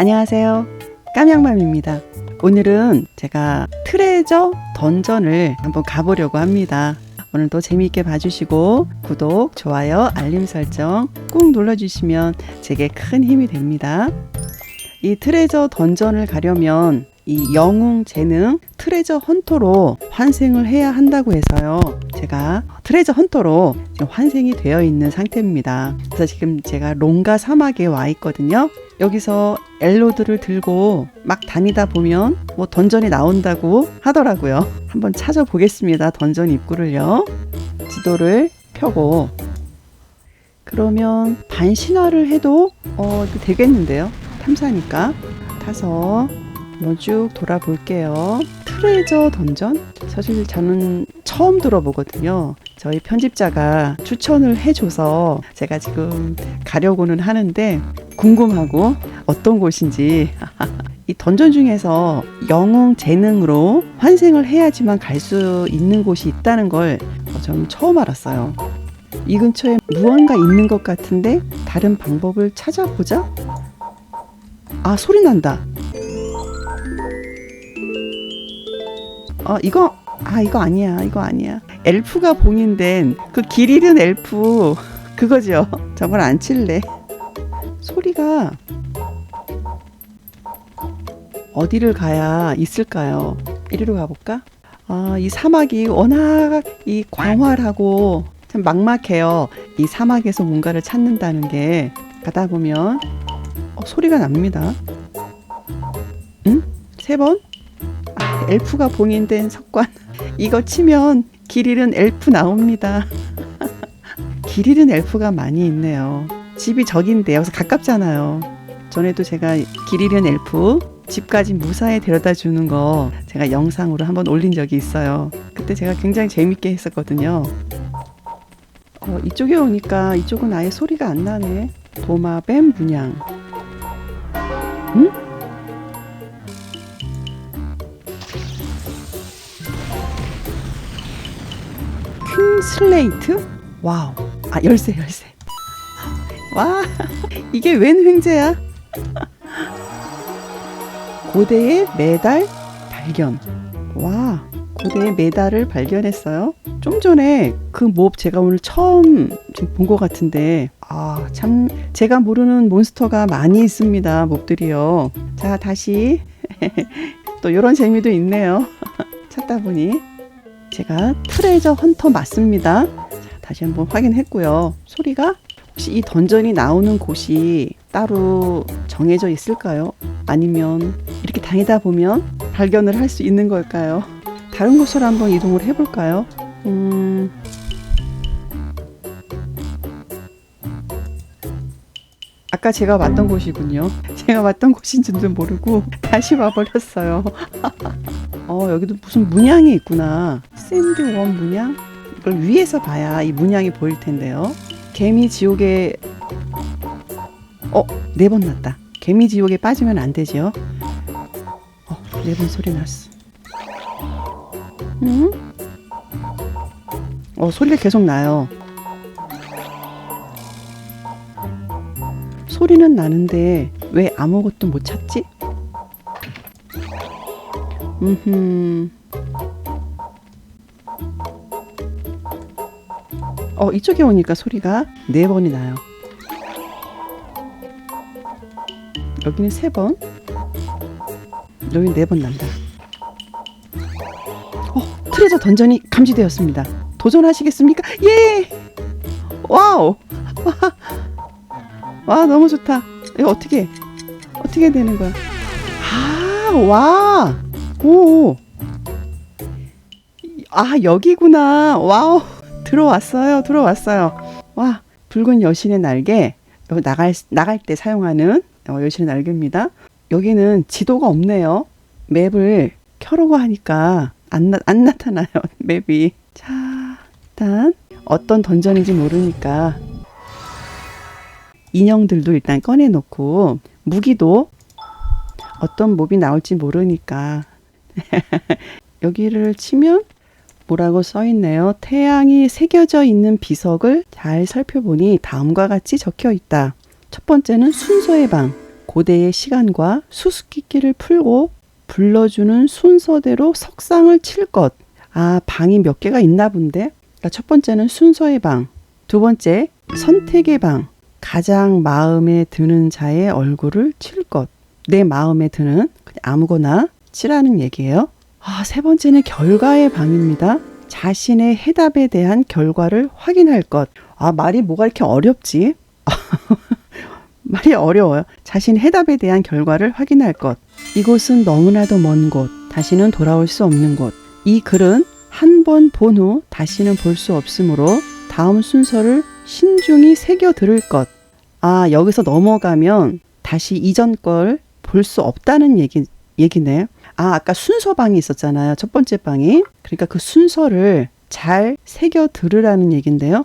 안녕하세요. 깜양맘입니다. 오늘은 제가 트레저 던전을 한번 가보려고 합니다. 오늘도 재미있게 봐주시고 구독, 좋아요, 알림 설정 꾹 눌러주시면 제게 큰 힘이 됩니다. 이 트레저 던전을 가려면 이 영웅 재능 트레저 헌터로 환생을 해야 한다고 해서요. 제가 트레저 헌터로 지금 환생이 되어 있는 상태입니다. 그래서 지금 제가 롱가 사막에 와 있거든요. 여기서 엘로드를 들고 막 다니다 보면 뭐 던전이 나온다고 하더라고요. 한번 찾아보겠습니다. 던전 입구를요. 지도를 펴고 그러면 반신화를 해도 어 되겠는데요. 탐사니까 타서 한번 쭉 돌아볼게요. 트레저 던전? 사실 저는 처음 들어보거든요. 저희 편집자가 추천을 해줘서 제가 지금 가려고는 하는데 궁금하고 어떤 곳인지 이 던전 중에서 영웅 재능으로 환생을 해야지만 갈 수 있는 곳이 있다는 걸 저는 처음 알았어요. 이 근처에 무언가 있는 것 같은데 다른 방법을 찾아보자. 아 소리 난다. 어 이거 아 이거 아니야 이거 아니야. 엘프가 봉인된 그 길 잃은 엘프 그거죠. 저걸 안 칠래. 소리가 어디를 가야 있을까요? 이리로 가볼까? 아, 이 사막이 워낙 이 광활하고 참 막막해요. 이 사막에서 뭔가를 찾는다는 게 가다 보면 어, 소리가 납니다. 응? 세 번? 아, 엘프가 봉인된 석관. 이거 치면 길 잃은 엘프 나옵니다. 길 잃은 엘프가 많이 있네요. 집이 저긴데 여기서 가깝잖아요. 전에도 제가 길 잃은 엘프 집까지 무사히 데려다 주는 거 제가 영상으로 한번 올린 적이 있어요. 그때 제가 굉장히 재밌게 했었거든요. 어, 이쪽에 오니까 이쪽은 아예 소리가 안 나네. 도마뱀 문양. 응? 퀸 슬레이트? 와우. 아, 열쇠, 열쇠. 와, 이게 웬 횡재야? 고대의 메달 발견. 와, 고대의 메달을 발견했어요. 좀 전에 그 몹 제가 오늘 처음 본 것 같은데, 아, 참, 제가 모르는 몬스터가 많이 있습니다. 몹들이요. 자, 다시. 또 이런 재미도 있네요. 찾다 보니. 제가 트레저 헌터 맞습니다. 자, 다시 한번 확인했고요. 소리가 혹시 이 던전이 나오는 곳이 따로 정해져 있을까요? 아니면 이렇게 다니다 보면 발견을 할 수 있는 걸까요? 다른 곳으로 한번 이동을 해볼까요? 음... 아까 제가 왔던 곳이군요. 제가 왔던 곳인 줄도 모르고 다시 와버렸어요. 어, 여기도 무슨 문양이 있구나. 샌드원 문양? 이걸 위에서 봐야 이 문양이 보일 텐데요. 개미 지옥에 어, 네 번 났다. 개미 지옥에 빠지면 안 되지요. 어, 네 번 소리 났어. 응? 어, 소리가 계속 나요. 소리는 나는데 왜 아무것도 못 찾지? 음. 어, 이쪽에 오니까 소리가 네 번이 나요. 여기는 세 번. 여기 네번 난다. 어, 트레저 던전이 감지되었습니다. 도전하시겠습니까? 예! 와우! 와, 너무 좋다. 이거 어떻게, 어떻게 되는 거야? 아, 와! 오! 아, 여기구나. 와우. 들어왔어요. 들어왔어요. 와, 붉은 여신의 날개. 여기 나갈, 나갈 때 사용하는 어, 여신의 날개입니다. 여기는 지도가 없네요. 맵을 켜라고 하니까 안, 나, 안 나타나요. 맵이. 자, 일단 어떤 던전인지 모르니까 인형들도 일단 꺼내놓고 무기도 어떤 몹이 나올지 모르니까 여기를 치면 뭐라고 써 있네요. 태양이 새겨져 있는 비석을 잘 살펴보니 다음과 같이 적혀 있다. 첫 번째는 순서의 방, 고대의 시간과 수수께끼를 풀고 불러주는 순서대로 석상을 칠 것. 아, 방이 몇 개가 있나 본데? 그러니까 첫 번째는 순서의 방. 두 번째, 선택의 방. 가장 마음에 드는 자의 얼굴을 칠 것. 내 마음에 드는 아무거나 칠하는 얘기예요. 아, 세 번째는 결과의 방입니다. 자신의 해답에 대한 결과를 확인할 것. 아, 말이 뭐가 이렇게 어렵지? 말이 어려워요. 자신 해답에 대한 결과를 확인할 것. 이곳은 너무나도 먼 곳. 다시는 돌아올 수 없는 곳. 이 글은 한 번 본 후 다시는 볼 수 없으므로 다음 순서를 신중히 새겨 들을 것. 아, 여기서 넘어가면 다시 이전 걸 볼 수 없다는 얘기, 얘기네. 아, 아까 순서방이 있었잖아요. 첫 번째 방이. 그러니까 그 순서를 잘 새겨 들으라는 얘긴데요.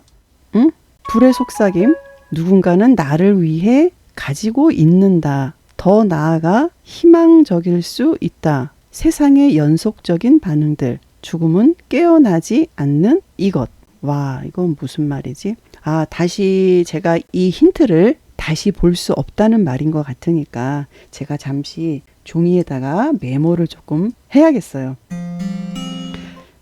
응? 불의 속삭임. 누군가는 나를 위해 가지고 있는다. 더 나아가 희망적일 수 있다. 세상의 연속적인 반응들. 죽음은 깨어나지 않는 이것. 와, 이건 무슨 말이지? 아, 다시 제가 이 힌트를 다시 볼 수 없다는 말인 것 같으니까 제가 잠시 종이에다가 메모를 조금 해야겠어요.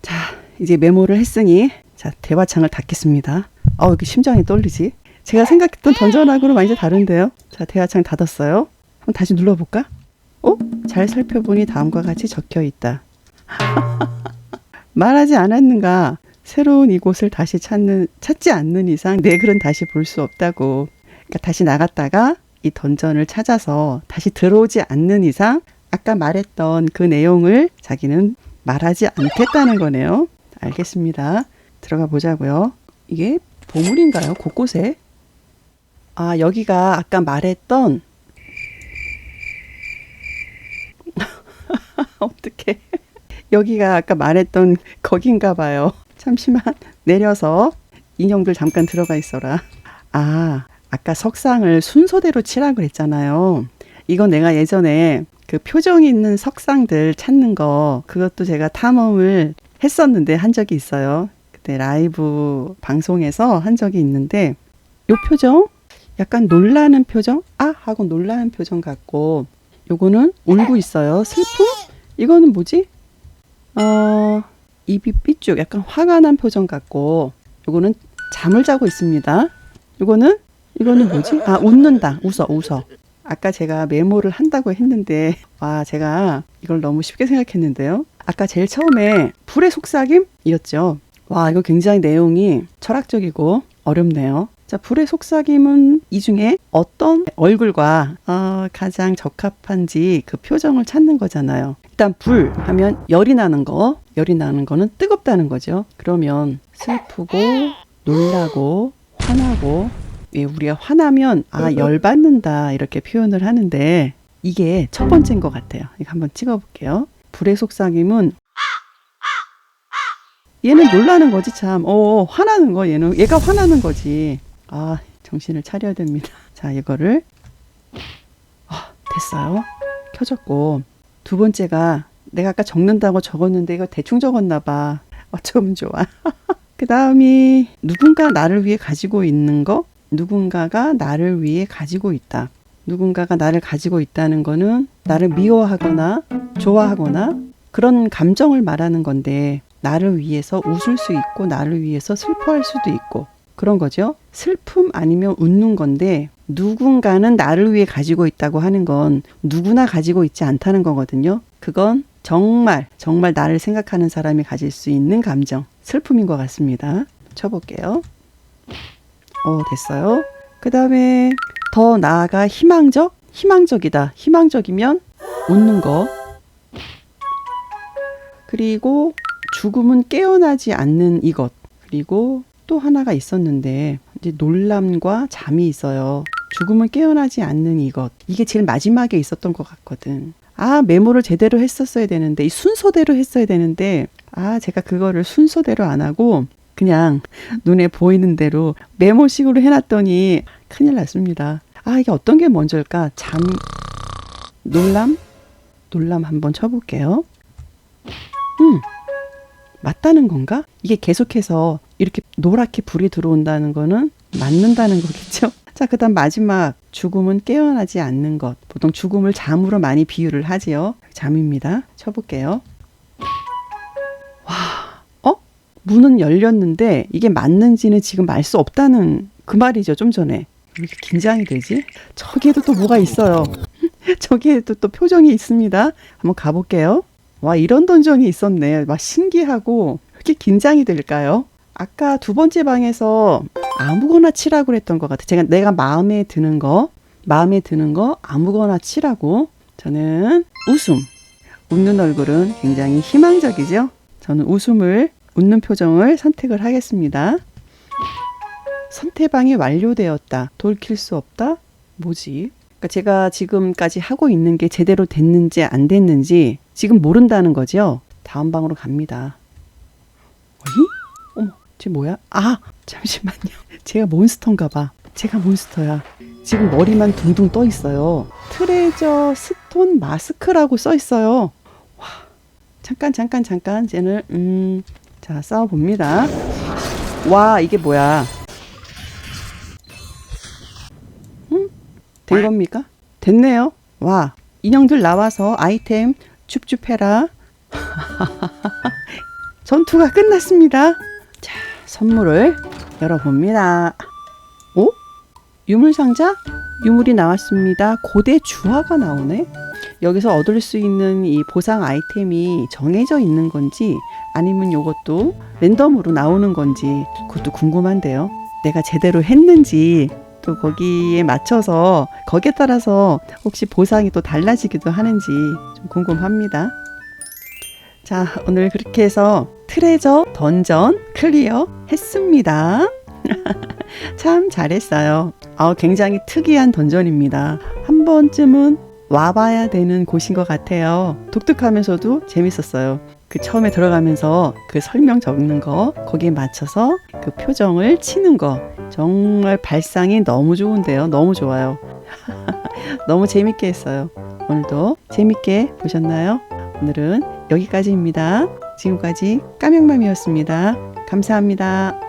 자, 이제 메모를 했으니 자, 대화창을 닫겠습니다. 어, 이렇게 심장이 떨리지? 제가 생각했던 던전하고는 완전 다른데요. 자, 대화창 닫았어요. 한번 다시 눌러볼까? 어? 잘 살펴보니 다음과 같이 적혀 있다. 말하지 않았는가? 새로운 이곳을 다시 찾는, 찾지 않는 이상 내 글은 다시 볼 수 없다고. 그러니까 다시 나갔다가 이 던전을 찾아서 다시 들어오지 않는 이상 아까 말했던 그 내용을 자기는 말하지 않겠다는 거네요. 알겠습니다. 들어가 보자고요. 이게 보물인가요? 곳곳에? 아, 여기가 아까 말했던 어떻게 여기가 아까 말했던 거긴가 봐요. 잠시만 내려서 인형들 잠깐 들어가 있어라. 아, 아까 석상을 순서대로 치라 그랬잖아요. 이건 내가 예전에 그 표정 있는 석상들 찾는 거 그것도 제가 탐험을 했었는데 한 적이 있어요. 그때 라이브 방송에서 한 적이 있는데 요 표정 약간 놀라는 표정 아 하고 놀라는 표정 같고 요거는 울고 있어요. 슬픔? 이거는 뭐지? 어 입이 삐쭉 약간 화가 난 표정 같고 요거는 잠을 자고 있습니다. 요거는 이거는 뭐지? 아 웃는다. 웃어 웃어. 아까 제가 메모를 한다고 했는데 와 제가 이걸 너무 쉽게 생각했는데요. 아까 제일 처음에 불의 속삭임이었죠. 와 이거 굉장히 내용이 철학적이고 어렵네요. 자 불의 속삭임은 이 중에 어떤 얼굴과 어, 가장 적합한지 그 표정을 찾는 거잖아요. 일단 불 하면 열이 나는 거, 열이 나는 거는 뜨겁다는 거죠. 그러면 슬프고 놀라고 화나고 예, 우리가 화나면 아 열받는다 이렇게 표현을 하는데 이게 첫 번째인 것 같아요. 이거 한번 찍어볼게요. 불의 속삭임은 얘는 놀라는 거지 참. 어 화나는 거 얘는 얘가 화나는 거지. 아 정신을 차려야 됩니다. 자 이거를 아, 됐어요. 켜졌고 두 번째가 내가 아까 적는다고 적었는데 이거 대충 적었나 봐. 어쩌면 좋아. 그 다음이 누군가 나를 위해 가지고 있는 거, 누군가가 나를 위해 가지고 있다. 누군가가 나를 가지고 있다는 거는 나를 미워하거나 좋아하거나 그런 감정을 말하는 건데 나를 위해서 웃을 수 있고 나를 위해서 슬퍼할 수도 있고 그런 거죠. 슬픔 아니면 웃는 건데 누군가는 나를 위해 가지고 있다고 하는 건 누구나 가지고 있지 않다는 거거든요. 그건 정말 정말 나를 생각하는 사람이 가질 수 있는 감정 슬픔인 것 같습니다. 쳐볼게요. 어 됐어요. 그 다음에 더 나아가 희망적 희망적이다. 희망적이면 웃는 거. 그리고 죽음은 깨어나지 않는 이것. 그리고 또 하나가 있었는데 이제 놀람과 잠이 있어요. 죽음은 깨어나지 않는 이것. 이게 제일 마지막에 있었던 것 같거든. 아, 메모를 제대로 했었어야 되는데, 이 순서대로 했어야 되는데, 아, 제가 그거를 순서대로 안 하고, 그냥 눈에 보이는 대로 메모식으로 해놨더니 큰일 났습니다. 아, 이게 어떤 게 먼저일까? 잠, 놀람? 놀람 한번 쳐볼게요. 음, 맞다는 건가? 이게 계속해서 이렇게 노랗게 불이 들어온다는 거는 맞는다는 거겠죠? 자, 그 다음 마지막. 죽음은 깨어나지 않는 것. 보통 죽음을 잠으로 많이 비유를 하지요. 잠입니다. 쳐볼게요. 와, 어? 문은 열렸는데 이게 맞는지는 지금 알 수 없다는 그 말이죠. 좀 전에. 왜 이렇게 긴장이 되지? 저기에도 또 뭐가 있어요. 저기에도 또 표정이 있습니다. 한번 가볼게요. 와, 이런 던전이 있었네. 막 신기하고, 왜 이렇게 긴장이 될까요? 아까 두 번째 방에서 아무거나 치라고 그랬던 것 같아. 제가 내가 마음에 드는 거, 마음에 드는 거 아무거나 치라고. 저는 웃음. 웃는 얼굴은 굉장히 희망적이죠? 저는 웃음을, 웃는 표정을 선택을 하겠습니다. 선택방이 완료되었다. 돌킬 수 없다? 뭐지? 그러니까 제가 지금까지 하고 있는 게 제대로 됐는지 안 됐는지 지금 모른다는 거죠. 다음 방으로 갑니다. 어이? 어머, 쟤 뭐야? 아, 잠시만요. 제가 몬스터인가 봐. 제가 몬스터야. 지금 머리만 둥둥 떠 있어요. 트레저 스톤 마스크라고 써 있어요. 와, 잠깐 잠깐 잠깐 쟤는 음, 자 싸워 봅니다. 와, 이게 뭐야? 된 겁니까? 됐네요. 와, 인형들 나와서 아이템 줍줍해라. 전투가 끝났습니다. 자, 선물을 열어봅니다. 오? 유물상자? 유물이 나왔습니다. 고대 주화가 나오네. 여기서 얻을 수 있는 이 보상 아이템이 정해져 있는 건지 아니면 이것도 랜덤으로 나오는 건지 그것도 궁금한데요. 내가 제대로 했는지 또 거기에 맞춰서 거기에 따라서 혹시 보상이 또 달라지기도 하는지 좀 궁금합니다. 자, 오늘 그렇게 해서 트레저 던전 클리어 했습니다. 참 잘했어요. 아, 굉장히 특이한 던전입니다. 한 번쯤은 와봐야 되는 곳인 것 같아요. 독특하면서도 재밌었어요. 그 처음에 들어가면서 그 설명 적는 거, 거기에 맞춰서 그 표정을 치는 거, 정말 발상이 너무 좋은데요. 너무 좋아요. 너무 재밌게 했어요. 오늘도 재밌게 보셨나요? 오늘은 여기까지입니다. 지금까지 까명맘이었습니다. 감사합니다.